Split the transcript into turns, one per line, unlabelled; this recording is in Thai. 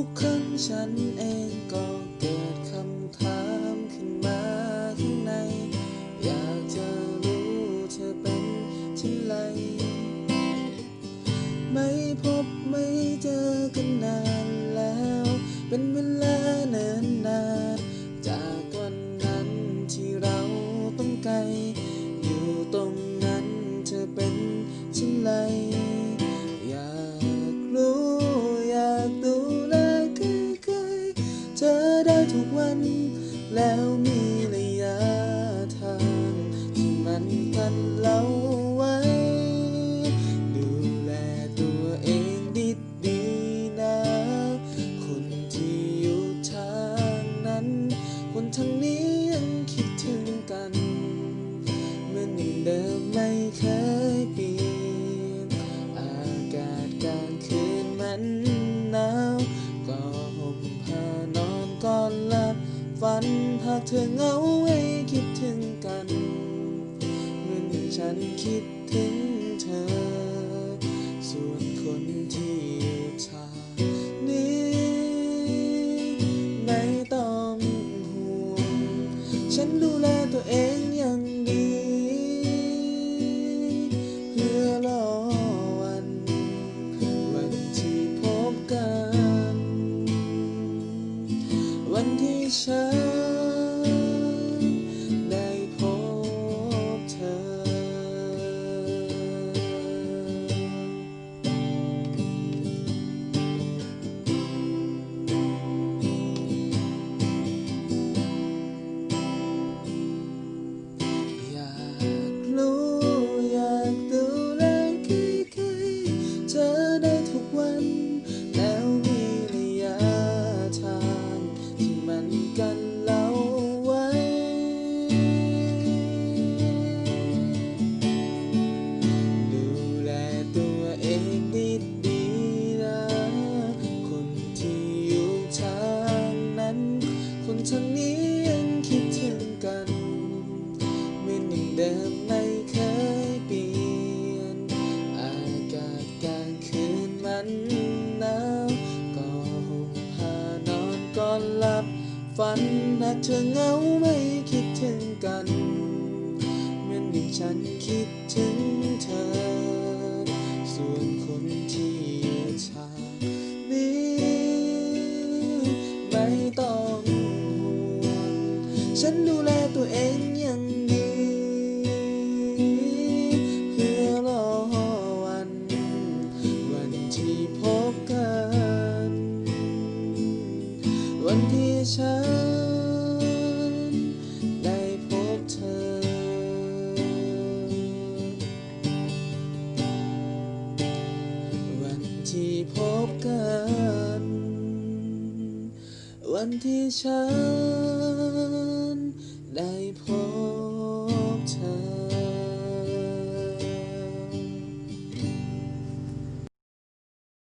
ฟ้าทุกครั้งฉันเองก็เกิดคำถามขึ้นมาข้างใน อยากจะรู้เธอเป็นเช่นไร ไม่พบไม่เจอกันนานแล้ว เป็นเวลา ทุกวัน แล้วมีระยะทางที่มันกันเราไว้ ดูแลตัวเองดีๆนะ คนที่อยู่ทางนั้น คนทางนี้ยังคิดถึงกันเหมือนอย่างเดิมไม่เคยเปลี่ยนอากาศกลางคืนมันหนาว หากเธอเหงาให้คิดถึงกันเหมือนอย่งฉันคิดถึงเธอ ส่วนคนที่อยู่ทางนี้ไม่ต้องห่วง ฉันดูแลตัวเองอย่างดี เพื่อรอวัน วันที่พบกัน วันที่ฉัน เดิมไม่เคยเปลี่ยน อากาศกลางคืนมันหนาวก็ห่มผ้านอนก่อนหลับ ฝันหากเธอเหงาไม่คิดถึงกันเหมือนอย่างฉันคิดถึงเธอ ส่วนคนที่อยู่ทางนี้ไม่ต้องห่วงฉันดูแลตัวเอง วันที่ฉันได้พบเธอ วันที่พบกัน วันที่ฉันได้พบ